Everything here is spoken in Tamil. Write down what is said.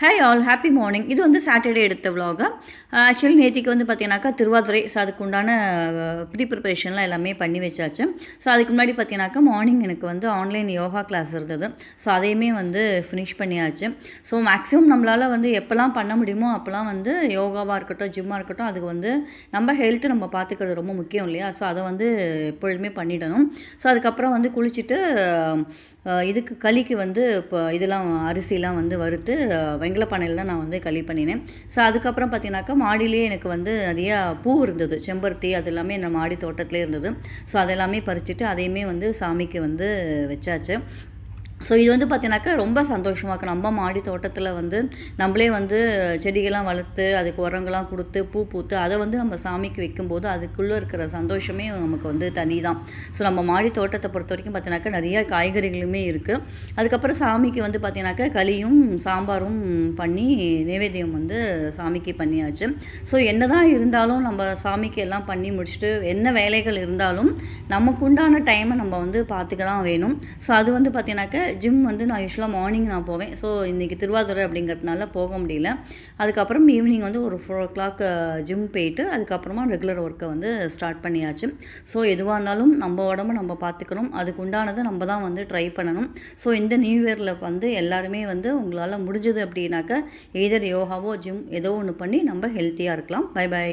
ஹே ஆல் ஹாப்பி மார்னிங் இது வந்து சாட்டர்டே எடுத்த vlog. ஆக்சுவலி நேற்றுக்கு வந்து பார்த்தீங்கன்னாக்கா திருவாதிரை ஸோ அதுக்கு உண்டான uh, ப்ரீ ப்ரிப்பரேஷன்லாம் எல்லாமே பண்ணி வச்சாச்சு. ஸோ அதுக்கு முன்னாடி பார்த்தீங்கன்னாக்கா மார்னிங் எனக்கு வந்து ஆன்லைன் யோகா கிளாஸ் இருந்தது. ஸோ அதையுமே வந்து ஃபினிஷ் பண்ணியாச்சு. ஸோ மேக்ஸிமம் நம்மளால் வந்து எப்போல்லாம் பண்ண முடியுமோ அப்போல்லாம் வந்து யோகாவாக இருக்கட்டும் ஜிம்மாக இருக்கட்டும் அதுக்கு வந்து நம்ம ஹெல்த்து நம்ம பார்த்துக்கிறது ரொம்ப முக்கியம் இல்லையா? ஸோ அதை வந்து எப்பொழுதுமே பண்ணிடணும். ஸோ அதுக்கப்புறம் வந்து குளிச்சுட்டு uh, இதுக்கு களிக்கு வந்து இப்போ இதெல்லாம் அரிசிலாம் வந்து வறுத்து uh, வெங்கல பானையில் தான் நான் வந்து களி பண்ணினேன். ஸோ அதுக்கப்புறம் பார்த்தீங்கன்னாக்கா மாடியிலே எனக்கு வந்து நிறையா பூ இருந்தது. செம்பருத்தி அது எல்லாமே என்னோடய மாடி தோட்டத்திலே இருந்தது. ஸோ அதெல்லாமே பறிச்சுட்டு அதையுமே வந்து சாமிக்கு வந்து வச்சாச்சு. ஸோ இது வந்து பார்த்தீங்கன்னாக்கா ரொம்ப சந்தோஷமாக இருக்கும் நம்ம மாடி தோட்டத்தில் வந்து நம்மளே வந்து செடிகள்லாம் வளர்த்து அதுக்கு உரங்கள்லாம் கொடுத்து பூ பூத்து அதை வந்து நம்ம சாமிக்கு வைக்கும்போது அதுக்குள்ளே இருக்கிற சந்தோஷமே நமக்கு வந்து தனி தான் ஸோ நம்ம மாடி தோட்டத்தை பொறுத்த வரைக்கும் பார்த்தீங்கன்னாக்கா நிறைய காய்கறிகளுமே இருக்குது அதுக்கப்புறம் சாமிக்கு வந்து பார்த்தீங்கன்னாக்கா களியும் சாம்பாரும் பண்ணி நைவேத்தியம் வந்து சாமிக்கு பண்ணியாச்சு. ஸோ என்னதான் இருந்தாலும் நம்ம சாமிக்கு எல்லாம் பண்ணி முடிச்சுட்டு என்ன வேலைகள் இருந்தாலும் நமக்குண்டான டைமை நம்ம வந்து பார்த்துக்க தான் வேணும். ஸோ அது வந்து பார்த்தீங்கன்னாக்கா ஜிம் வந்து நான் யூஸ்வலாக மார்னிங் நான் போவேன். ஸோ இன்றைக்கி திருவாதிரை அப்படிங்கிறதுனால போக முடியல. அதுக்கப்புறம் ஈவினிங் வந்து ஒரு ஃபோர் ஓ கிளாக் ஜிம் போயிட்டு அதுக்கப்புறமா ரெகுலர் ஒர்க்கை வந்து ஸ்டார்ட் பண்ணியாச்சு. ஸோ எதுவாக இருந்தாலும் நம்ம உடம்ப நம்ம பார்த்துக்கணும் அதுக்கு உண்டானதை நம்ம தான் வந்து ட்ரை பண்ணணும். ஸோ இந்த நியூ இயரில் வந்து எல்லாருமே வந்து உங்களால் முடிஞ்சது அப்படின்னாக்கா எய்தர் யோகாவோ ஜிம் ஏதோ ஒன்று பண்ணி நம்ம ஹெல்த்தியாக இருக்கலாம். By by